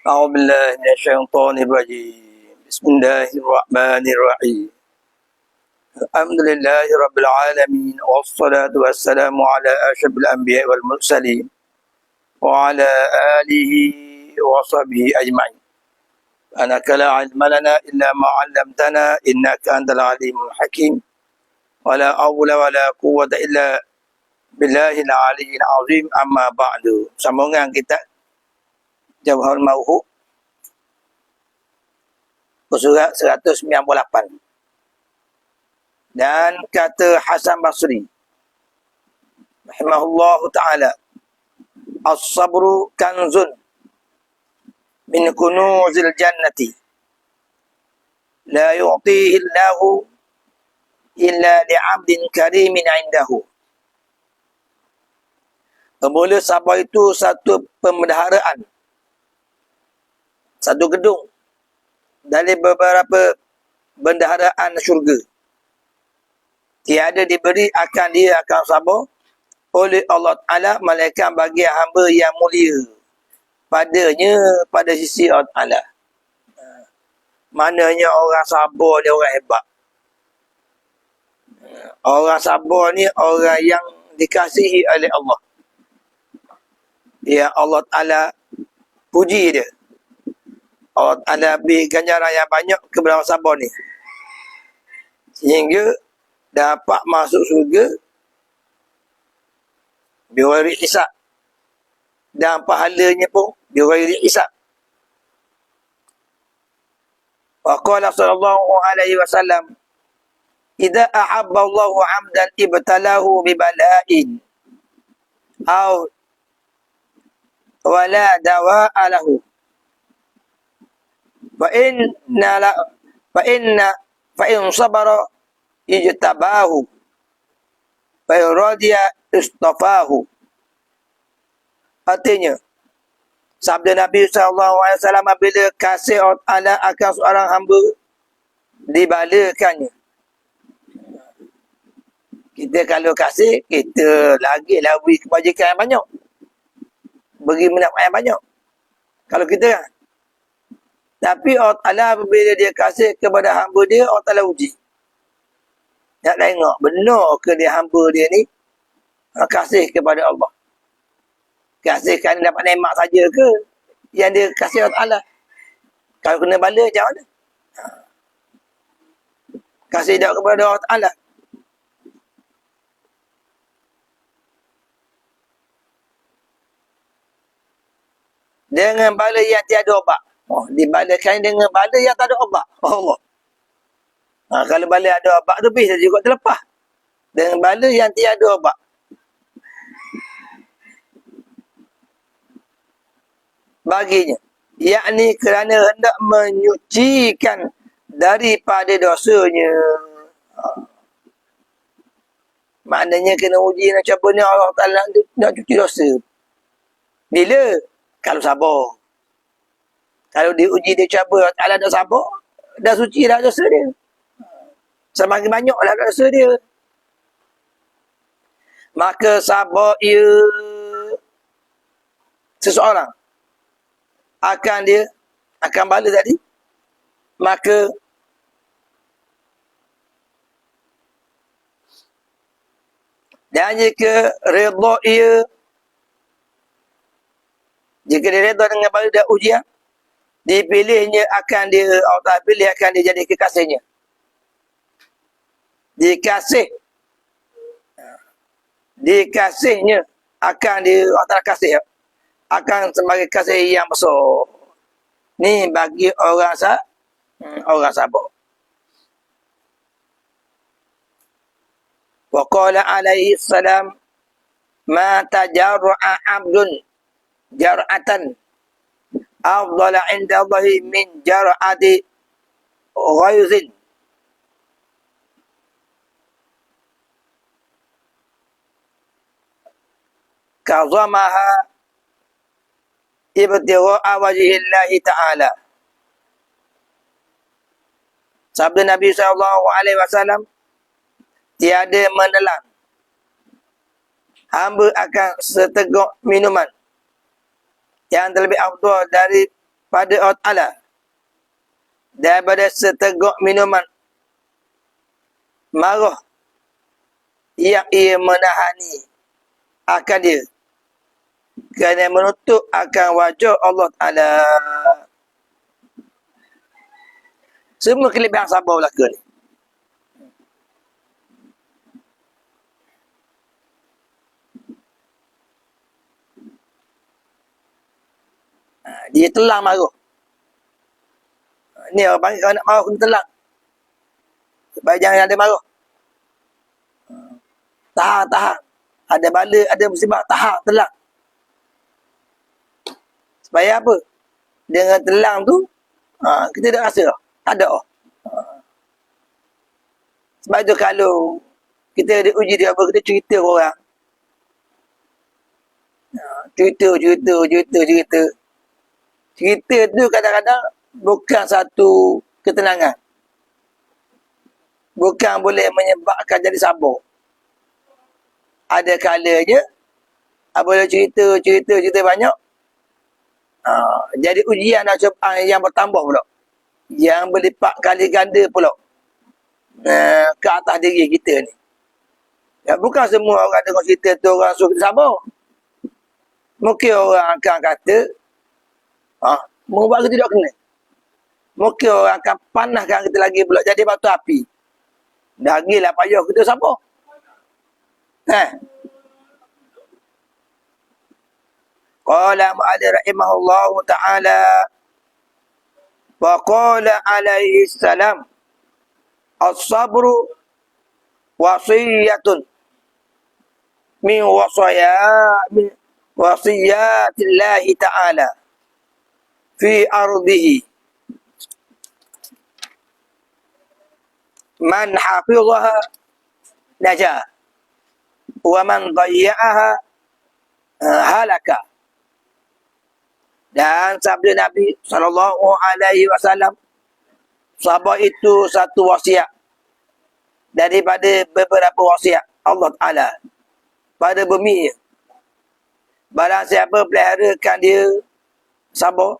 أعوذ بالله من الشيطان الرجيم. بسم الله الرحمن الرحيم. الحمد لله رب العالمين والصلاة والسلام على أشرف الأنبياء والمرسلين وعلى آله وصحبه أجمعين. أنك لا علم لنا إلا ما علمتنا إنك أنت العليم الحكيم. ولا حول ولا قوة إلا بالله العلي العظيم. أما بعد sambungan kita Jawahar Mauhu. Surat 198 dan kata Hasan Basri rahimahullahu taala as-sabru kanzun min kunuzil jannati. La yu'tihi Allahu illa li'abdin karimin 'indahu. Bermula sabar itu satu pemendaharaan satu gedung dari beberapa bendaharaan syurga. Tiada diberi akan dia akan sabar oleh Allah Ta'ala malaikat bagi hamba yang mulia padanya pada sisi Allah Ta'ala. Mananya orang sabar ni orang hebat. Orang sabar ni orang yang dikasihi oleh Allah. Ya Allah Ta'ala puji dia. Allah Ta'ala beri ganjaran yang banyak kepada orang sabar ni. Sehingga dapat masuk surga biwari isap. Dan pahalanya pun biwari isap. Wa qala sallallahu alaihi wasallam Idza ahabba Allahu 'abdan ibtalahu bi bala'in aw wala dawa'a lahu fa inna la fa inna fa in sabara ijtabahu. Fa radiya istafahu. Artinya sabda Nabi sallallahu alaihi wasallam bila kasih Allah akan seorang hamba dibalakannya. Kita kalau kasih kita lagi lawi kebajikan yang banyak. Bagi mendapat yang banyak. Kalau kita kan tapi Allah Ta'ala apabila dia kasih kepada hamba dia, Allah Ta'ala uji. Nak tengok, benar ke dia hamba dia ni ha, kasih kepada Allah. Kasih kan dapat nemak saja ke yang dia kasih Allah Ta'ala. Kalau kena bala, macam mana? Ha. Kasih dia kepada Allah Ta'ala. Dengan bala yang tiada obat. Oh, dibalakan dengan bala yang tak ada obat. Oh, Allah. Ha, kalau bala ada obat tu bisa juga terlepas. Dengan bala yang tiada obat. Baginya. Yakni kerana hendak menyucikan daripada dosanya. Ha. Maknanya kena uji nak cuba ni Allah Ta'ala nak cuci dosa. Bila? Kalau sabar. Kalau diuji dia cuba Allah dah sabar, dah suci dah dosa dia. Semakin banyak lah dosa dia. Maka sabar ia seseorang akan dia akan bala tadi maka dan jika redha ia jika dia redha dengan bala dan ujian dipilihnya akan dia Allah pilih akan dia jadi kekasihnya. Dikasih. Dikasihnya akan dia Allah kasih akan sebagai kasih yang besar. Ni bagi orang sa hmm, orang sabar wa qala alaihi salam ma tajarra abdun jar'atan أفضل عند الله من جرعة غيظ. كظمها ابتغاء وجه الله تعالى. سبب النبي صلى الله عليه وسلم tiada menelan. Hamba akan seteguk minuman. Yang terlebih afdal dari pada Allah Ta'ala. Daripada seteguk minuman marah yang ia menahani akan dia. Kerana menutup akan wajah Allah Ta'ala. Semua kelebihan sabar belaka ni dia telang marah ni orang panggil nak marah kena telang. Supaya jangan ada marah tahan tahan ada bala ada musibah tahan telang. Supaya apa? Dengan telang tu ha, kita dah rasa tak ada ha. sebab tu kalau kita ada uji dia apa kita cerita orang. Ha, cerita cerita cerita cerita cerita tu kadang-kadang bukan satu ketenangan. Bukan boleh menyebabkan jadi sabar. Ada kalanya, apabila cerita, cerita, cerita banyak, uh, jadi ujian cobaan yang bertambah pula. Yang berlipat kali ganda pula. Uh, ke atas diri kita ni. Ya, bukan semua orang dengar cerita tu orang suruh kita sabar. Mungkin orang akan kata, ha, buat kita tidak kena. Mungkin orang akan panaskan kita lagi pula jadi batu api. Dah gila payah kita siapa? Eh. Qala Mu'adhi rahimahullah ta'ala wa qala alaihi salam as-sabru wasiyatun min wasaya min wasiyatillahi ta'ala fi ardihi. Man hafizaha najah wa man dayya'aha uh, halaka. Dan sabda Nabi sallallahu alaihi wasallam sabar itu satu wasiat daripada beberapa wasiat Allah Taala pada bumi. Barang siapa peliharakan dia sabar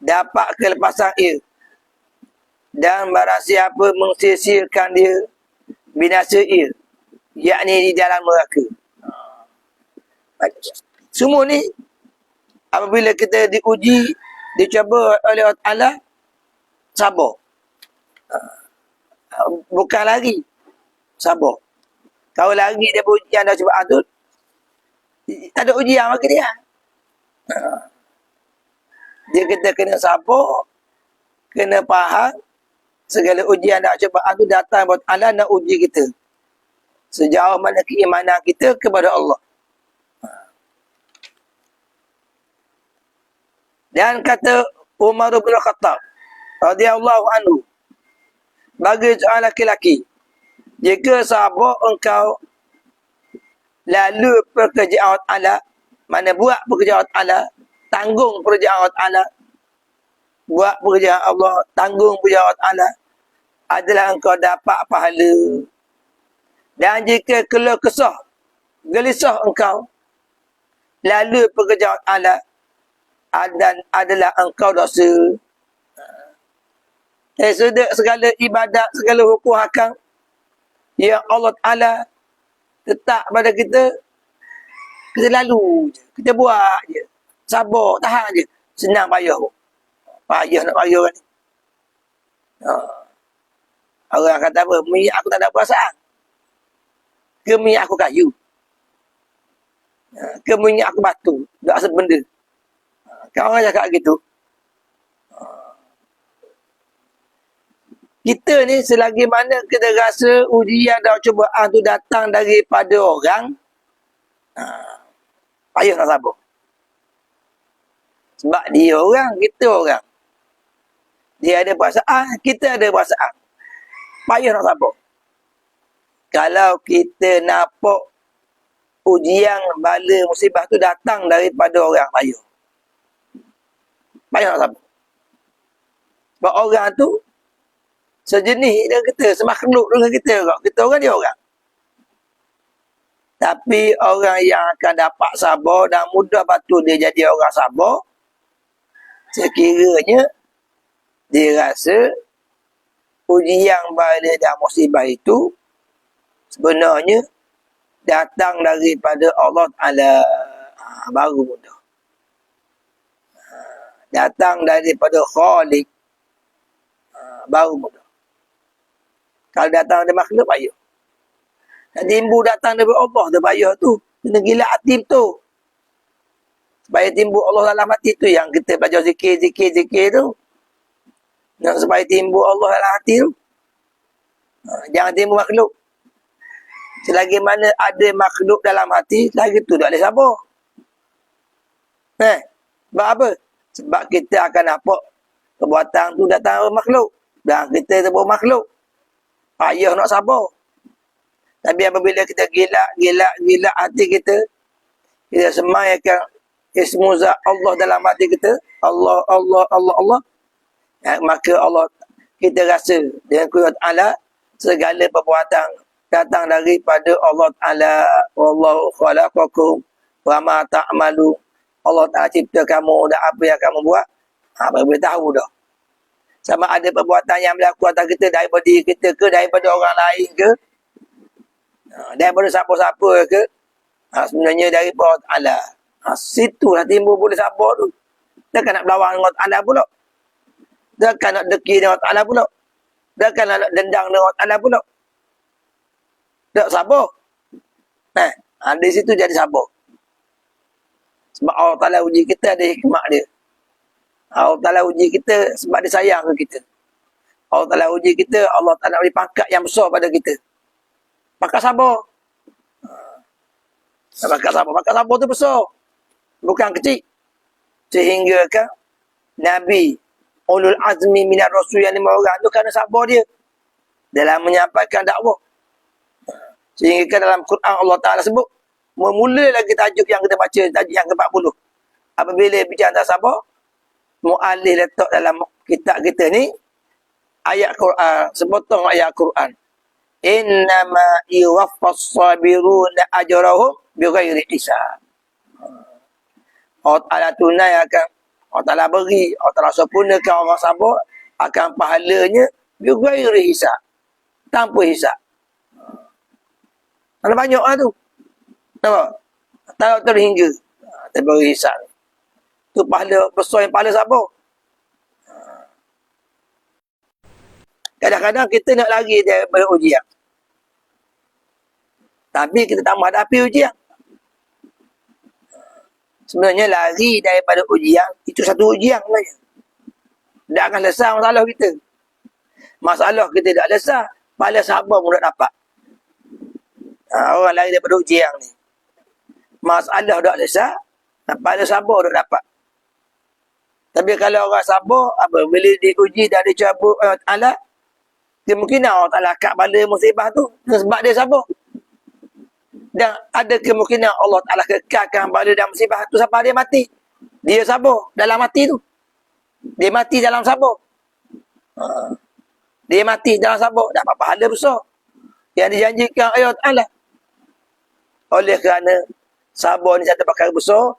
dapat kelepasan ia dan barang siapa mengsisikan dia binasa ia yakni di dalam neraka. Semua ni apabila kita diuji dicuba oleh Allah sabar. Bukan lagi sabar. Kalau lagi dia ujian dah cuba tu tak ada ujian bagi dia dia kita kena sabar kena faham segala ujian dan cobaan itu datang buat Allah nak uji kita. Sejauh mana keimanan kita kepada Allah. Dan kata Umar bin Khattab radhiyallahu anhu bagi seorang laki-laki jika sahabat engkau lalu pekerjaan Allah mana buat pekerjaan Allah tanggung pekerjaan Allah buat pekerjaan Allah, tanggung pekerjaan Allah, adalah engkau dapat pahala. Dan jika keluh kesah, gelisah engkau, lalu pekerjaan Allah, dan adalah engkau dosa. Eh, sudah segala ibadat, segala hukum hakam, yang Allah Ta'ala letak pada kita, kita lalu je. Kita buat je. Sabar, tahan je. Senang payah pun. Payah nak payah kan. Ha. Orang kata apa? Mi aku tak ada perasaan. Ke mi aku kayu. Ha. Ke mi aku batu. Tak rasa benda. Ha. Kan orang cakap gitu. Ha. Kita ni selagi mana kita rasa ujian dan cubaan tu datang daripada orang. Ha. Payah nak sabar. Sebab dia orang, kita orang. Dia ada perasaan, kita ada perasaan. Payah nak sabar. Kalau kita nampak ujian bala musibah tu datang daripada orang payah. Payah nak sabar. Sebab orang tu sejenis dengan kita, semakhluk dengan kita juga. Kita orang dia orang. Tapi orang yang akan dapat sabar dan mudah batu dia jadi orang sabar, sekiranya dia rasa ujian bala dan musibah itu sebenarnya datang daripada Allah Ta'ala ha, baru mudah. Ha, datang daripada Khalik ha, baru mudah. Kalau datang dari makhluk, payah. Dan timbul datang daripada Allah, dia payah tu. Kena gila hati tu. Supaya timbul Allah dalam hati tu yang kita belajar zikir, zikir, zikir tu. Dan supaya timbul Allah dalam hati tu. Jangan timbul makhluk. Selagi mana ada makhluk dalam hati, lagi tu tak boleh sabar. Eh, sebab apa? Sebab kita akan nampak perbuatan tu datang dari makhluk. Dan kita tu makhluk. Payah nak sabar. Tapi apabila kita gilak, gilak, gilak hati kita, kita semayakan ismuza Allah dalam hati kita, Allah, Allah, Allah, Allah, ya, maka Allah, kita rasa dengan kuat Allah, segala perbuatan datang daripada Allah Ta'ala. Wallahu khalaqakum wa ma ta'malu. Allah Ta'ala cipta kamu dan apa yang kamu buat. Apa boleh tahu dah. Sama ada perbuatan yang berlaku atas kita daripada diri kita ke daripada orang lain ke? Ha, daripada siapa-siapa ke? Ha, sebenarnya daripada Allah Ta'ala ha, situ lah timbul boleh sabar tu dia kan nak berlawan dengan Allah pula dia kan nak deki dengan Allah pula dia kan nak dendang dengan Allah pula tak sabar. Eh, ha, di situ jadi sabar. Sebab Allah Ta'ala uji kita ada hikmat dia. Allah Ta'ala uji kita sebab dia sayang ke kita. Allah Ta'ala uji kita, Allah Ta'ala beri pangkat yang besar pada kita. Maka sabar. Ha. Maka sabar. Maka sabar tu besar. Bukan kecil. Sehingga kan Nabi Ulul Azmi Minat Rasul yang lima orang tu kerana sabar dia. Dalam menyampaikan dakwah. Sehingga dalam Quran Allah Ta'ala sebut, memula lagi tajuk yang kita baca, tajuk yang ke-40. Apabila bicara tentang sabar, mu'alih letak dalam kitab kita ni, ayat Quran, sepotong ayat Quran. Innama iwaffas sabiruna ajrahum bighairi hisab. Allah Ta'ala tunai akan Allah Ta'ala beri, Allah Ta'ala sempurnakan orang sabar akan pahalanya bighairi hisab. Tanpa hisab. Ada banyak lah tu. Nampak? Tak terhingga. Ha, tak beri hisap. Tu pahala besar yang pahala siapa? Ha. Kadang-kadang kita nak lari daripada ujian. Tapi kita tak menghadapi ujian. Sebenarnya lari daripada ujian, itu satu ujian sebenarnya. Tak akan lesah masalah kita. Masalah kita tak lesah, pahala sabar pun tak dapat. Ha, orang lain daripada ujian ni. Masalah tak lesah, pada sabar tak dapat. Tapi kalau orang sabar, apa bila diuji dan dicabu Allah Ta'ala, dia mungkin Allah Ta'ala kat bala musibah tu sebab dia sabar. Dan ada kemungkinan Allah Ta'ala kekalkan bala dan musibah tu sampai dia mati. Dia sabar dalam mati tu. Dia mati dalam sabar. Ha. Dia mati dalam sabar. Dapat pahala besar. Yang dijanjikan Allah. Oleh kerana sabar ni satu perkara besar,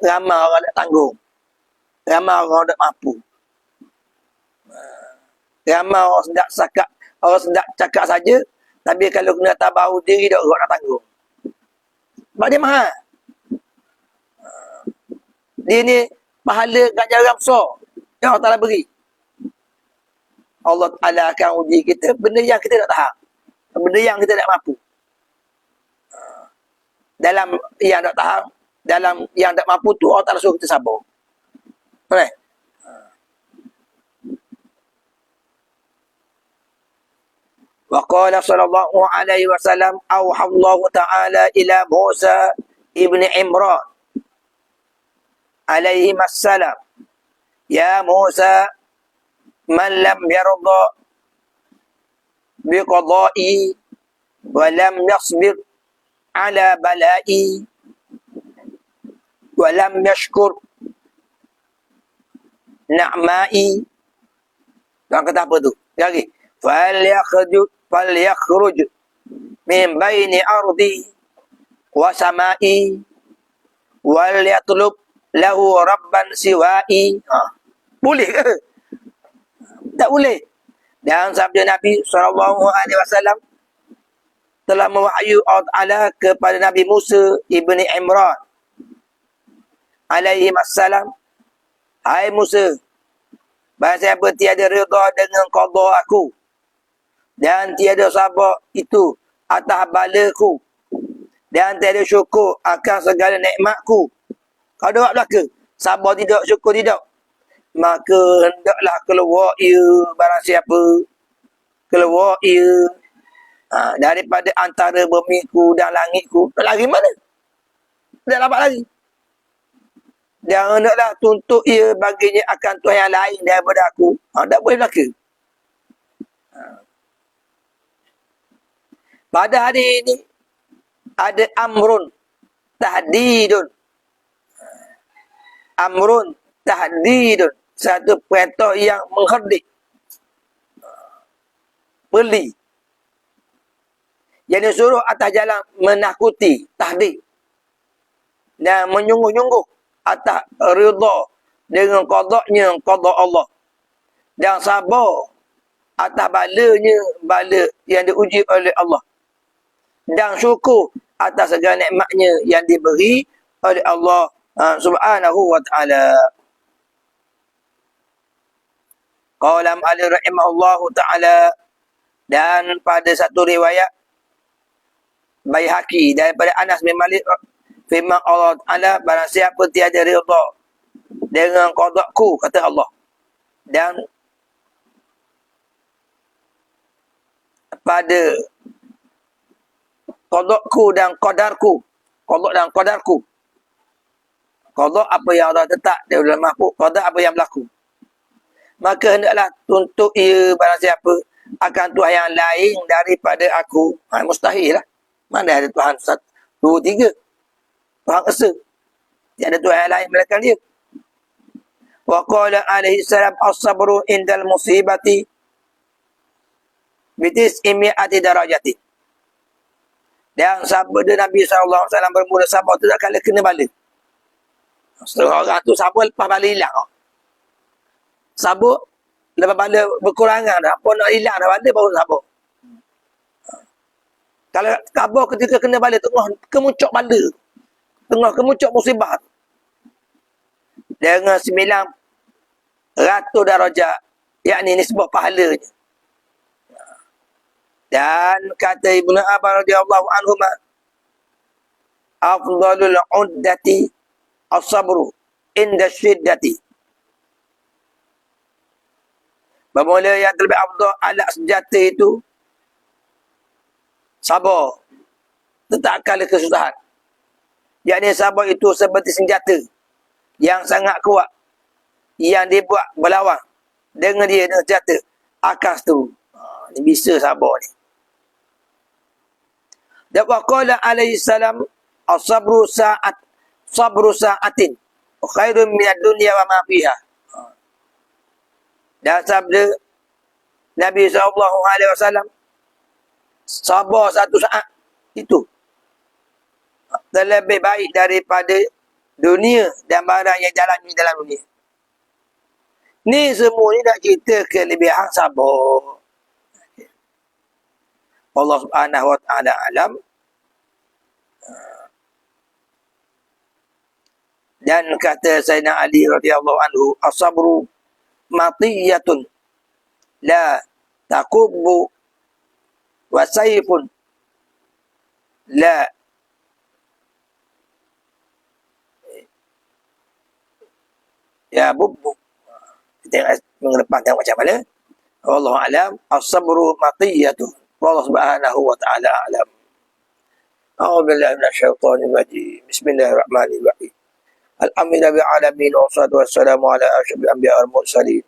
ramai orang tak tanggung. Ramai orang tak mampu. Ramai orang sedap cakap, orang sedap cakap saja, tapi kalau kena tabahu diri tak orang nak tanggung. Sebab dia mahal. Dia ni pahala ganjaran besar yang Allah Ta'ala beri. Allah Ta'ala akan uji kita benda yang kita tak tahan. Benda yang kita tak mampu dalam yang tak tahan, dalam yang tak mampu tu Allah Ta'ala suruh kita sabar. Boleh? Wa qala sallallahu alaihi wasallam auha Allah Ta'ala ila Musa ibn Imran alaihi assalam ya Musa man lam yarda biqada'i wa lam yasbir ala bala'i wa lam yashkur na'ma'i dan kata apa tu lagi fal yakhruj fal yakhruj min baini ardi wa sama'i wal yatlub lahu rabban siwa'i ha. Boleh ke? Tak boleh. Dan sabda Nabi SAW telah mewahyu Allah kepada Nabi Musa ibni Imran alaihi wassalam hai Musa bahawa siapa tiada reda dengan qada aku dan tiada sabar itu atas balaku dan tiada syukur akan segala nikmatku kau duduk belaka sabar tidak syukur tidak. Maka hendaklah keluar ia barang siapa. Keluar ia. Ha, daripada antara bemiku dan langitku lari mana? Tak dapat lagi dan hendaklah tuntut ia baginya akan Tuhan yang lain daripada aku. Ha, tak boleh belaka ha. Pada hari ini ada amrun tahdidun. Amrun tahdidun satu perintah yang mengherdik beli. Yang disuruh atas jalan menakuti tahdid dan menyungguh-nyungguh atas rida dengan qadaknya qada Allah. Dan sabar atas balanya bala yang diuji oleh Allah dan syukur atas segala nikmatnya yang diberi oleh Allah uh, subhanahu wa ta'ala. Qalam Ali rahimahullah ta'ala dan pada satu riwayat Bayhaqi daripada Anas bin Malik firman Allah Ta'ala barang siapa tiada rida dengan qadakku kata Allah dan pada qadakku dan qadarku qadak dan qadarku qadak apa yang Allah tetap dia dalam mahfuz qadak apa yang berlaku maka hendaklah tuntut ia barang siapa akan Tuhan yang lain daripada aku. Ha, mustahil lah. Mana ada Tuhan satu, dua, tiga. Tuhan esa. Tiada Tuhan yang lain melakukan dia. Wa qala alaihi salam as-sabru indal musibati bitis imi'ati darajati. Dan sabda Nabi SAW bermula sabar tu tak kala kena balik. Setengah orang tu sabar lepas balik hilang. Sabuk lepas bala berkurangan dah. Apa nak hilang dah bala baru sabuk kalau kabur ketika kena bala tengah kemuncak bala tengah kemuncak musibah. Dengan sembilan ratus darajat yakni nisbah pahalanya dan kata Ibnu Abbas radhiyallahu anhu afdalul uddati as-sabru inda syiddati Bermula yang terlebih abdur alat senjata itu sabar. Tetap kala kesusahan. Yang ini sabar itu seperti senjata yang sangat kuat. Yang dibuat berlawan dengan dia dengan senjata. Akas tu. Ha, ini bisa sabar ni. Dan waqala alaihi salam as-sabru sa'at sabru sa'atin khairun minad dunya wa ma fiha. Dan sabda Nabi SAW sabar satu saat itu terlebih baik daripada dunia dan barang yang jalan di dalam dunia. Ni semua ni nak cerita kelebihan sabar. Allah Subhanahu wa taala alam. Dan kata Sayyidina Ali radhiyallahu anhu, as-sabru matiyatun la takubbu wa sayfun la. Ya bubbu. Kita tengok macam mana. Allah alam as-sabru matiyatun Subhanahu wa ta'ala alam أعوذ بالله من الشيطان الرجيم. بسم الله الرحمن الرحيم. الحمد لله العالمين والصلاة والسلام على أشرف الأنبياء والمرسلين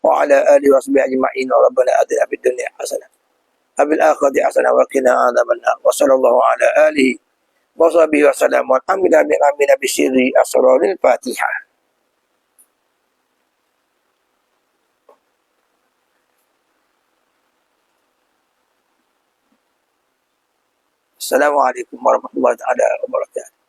وعلى آله وصحبه أجمعين. ربنا آتنا في الدنيا حسنة وفي الآخرة حسنة وقنا عذاب النار. وصلى الله على آله وصحبه وسلم. والحمد لله بأمنا بسر أسرار الفاتحة. السلام عليكم ورحمة الله تعالى وبركاته.